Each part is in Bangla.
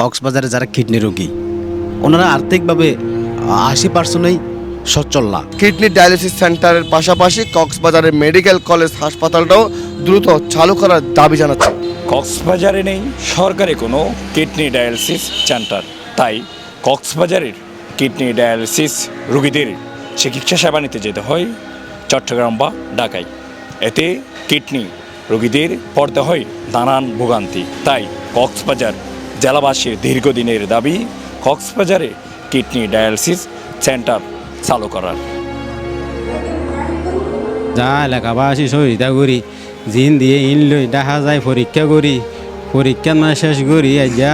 কক্সবাজারে যারা কিডনি রোগী ওনারা আর্থিকভাবে আশি পার্সেন্টই সচ্ছল না। কিডনি ডায়ালিসিস সেন্টারের পাশাপাশি কক্সবাজারের মেডিকেল কলেজ হাসপাতালটাও দ্রুত চালু করার দাবি জানাচ্ছে। কক্সবাজারে নেই সরকারি কোনো কিডনি ডায়ালিসিস সেন্টার। তাই কক্সবাজারের কিডনি ডায়ালিসিস রোগীদের চিকিৎসা সেবা নিতে যেতে হয় চট্টগ্রাম বা ঢাকায়। এতে কিডনি রোগীদের পড়তে হয় নানান ভোগান্তি। তাই কক্সবাজার জেলাবাসীর দীর্ঘদিনের দাবি, কক্সবাজারে কিডনি ডায়ালিসিস সেন্টার চালু করার। যা এলাকাবাসী সহযোগিতা করি, জিন দিয়ে ইন লই দেখা যায় পরীক্ষা করি পরীক্ষা মানে শেষ করি, আজ্ঞা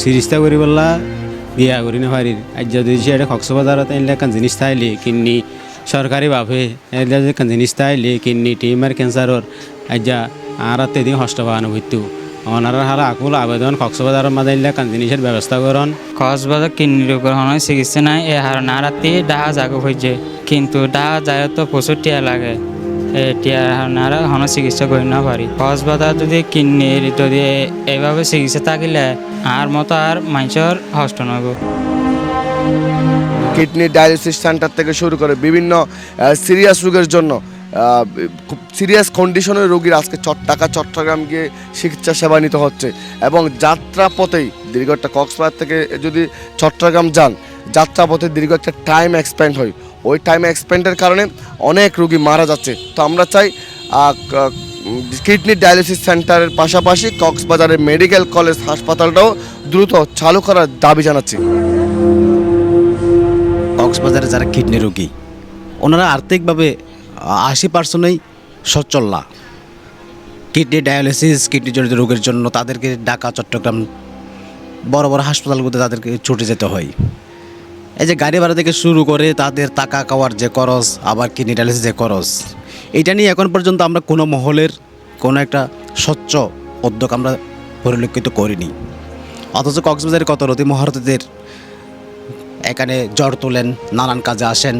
চিকিৎসা করি বললা, বিয়া করি না পারি। আজ্ঞা যদি সেটা কক্সবাজারত এলে কান জিনিস থাইলি, কিডনি সরকারিভাবে এলে যে কান জিনিস থাইলি, কিডনি টিউমার ক্যান্সারর, আজ্ঞা আর তেদিন হস্ত পাওয়ানো হইতো। অনার হারা আকুল আবেদন কক্সবাজারের মাঝে এলে কান জিনিসের ব্যবস্থা করন কক্সবাজার কিডনি রোগের চিকিৎসা নাই এ হার না রাতি ডাহা জাগো হয়েছে কিন্তু ডাহা যায় তো প্রচুর টিয়া লাগে টিয়া নারা হন চিকিৎসা করি না পারি কক্সবাজার যদি কিডনির যদি এইভাবে চিকিৎসা থাকিলে আর মতো আর মানুষের হস্ত নব কিডনি ডায়ালিসিস সেন্টার থেকে শুরু করে বিভিন্ন সিরিয়াস রোগের জন্য খুব সিরিয়াস কন্ডিশনের রোগীর আজকে চট ঢাকা, চট্টগ্রাম গিয়ে চিকিৎসা সেবা নিতে হচ্ছে এবং যাত্রা পথেই দীর্ঘ একটা কক্সবাজার থেকে যদি চট্টগ্রাম যান যাত্রা পথে দীর্ঘ একটা টাইম এক্সপেন্ড হয়। ওই টাইম এক্সপেন্ডের কারণে অনেক রোগী মারা যাচ্ছে। তো আমরা চাই কিডনি ডায়ালিসিস সেন্টারের পাশাপাশি কক্সবাজারের মেডিকেল কলেজ হাসপাতালটাও দ্রুত চালু করার দাবি জানাচ্ছি। কক্সবাজারে যারা কিডনি রোগী, ওনারা আর্থিকভাবে আশি পার্সেন্টই সচ্ছল না কিডনি ডায়ালিসিস কিডনি জনিত রোগের জন্য তাদেরকে ঢাকা, চট্টগ্রাম বড় বড় হাসপাতালগুলোতে তাদেরকে ছুটে যেতে হয়। এই যে গাড়ি ভাড়া থেকে শুরু করে তাদের টাকা খাওয়ার যে খরচ, আবার কিডনি ডায়ালিসিস যে খরচ, এটা নিয়ে এখন পর্যন্ত আমরা কোনো মহলের কোনো একটা স্বচ্ছ উদ্যোগ আমরা পরিলক্ষিত করিনি। অথচ কক্সবাজারের কত রতি মহারথীদের এখানে জ্বর তোলেন, নানান কাজে আসেন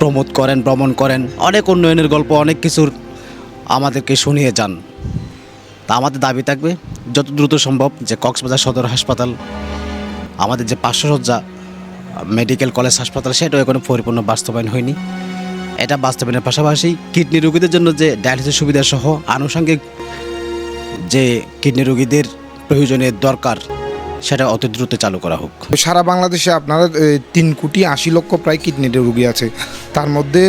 প্রমোদ করেন, ভ্রমণ করেন, অনেক উন্নয়নের গল্প, অনেক কিছুর আমাদেরকে শুনিয়ে যান। তা আমাদের দাবি থাকবে, যত দ্রুত সম্ভব যে কক্সবাজার সদর হাসপাতাল, আমাদের যে পার্শ্বসজ্জা মেডিকেল কলেজ হাসপাতাল, সেটাও এখনও পরিপূর্ণ বাস্তবায়ন হয়নি। এটা বাস্তবায়নের পাশাপাশি কিডনি রোগীদের জন্য যে ডায়ালিসিস সুবিধা সহ আনুষঙ্গিক যে কিডনি রোগীদের প্রয়োজনীয় দরকার, সেটা অতি দ্রুত চালু করা হোক। সারা বাংলাদেশে আপনারা তিন কোটি আশি লক্ষ প্রায় কিডনি রোগী আছে। তার মধ্যে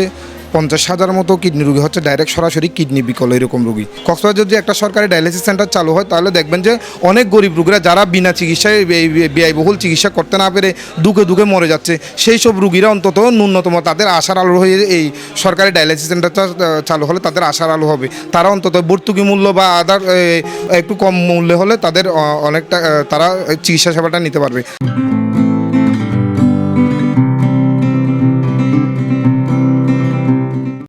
পঞ্চাশ হাজার মতো কিডনি রুগী হচ্ছে ডাইরেক্ট সরাসরি কিডনি বিকল এরকম রুগী। কক্সবাজার যদি একটা সরকারি ডায়ালিসিস সেন্টার চালু হয়, তাহলে দেখবেন যে অনেক গরিব রুগীরা যারা বিনা চিকিৎসায় ব্যয়বহুল চিকিৎসা করতে না পেরে দুঃখে দুঃখে মরে যাচ্ছে, সেই সব রুগীরা অন্তত ন্যূনতম তাদের আশার আলো হয়ে এই সরকারি ডায়ালিসিস সেন্টারটা চালু হলে তাদের আশার আলো হবে। তারা অন্তত ভর্তুকি মূল্য বা আদার একটু কম মূল্যে হলে তাদের অনেকটা তারা চিকিৎসা সেবাটা নিতে পারবে।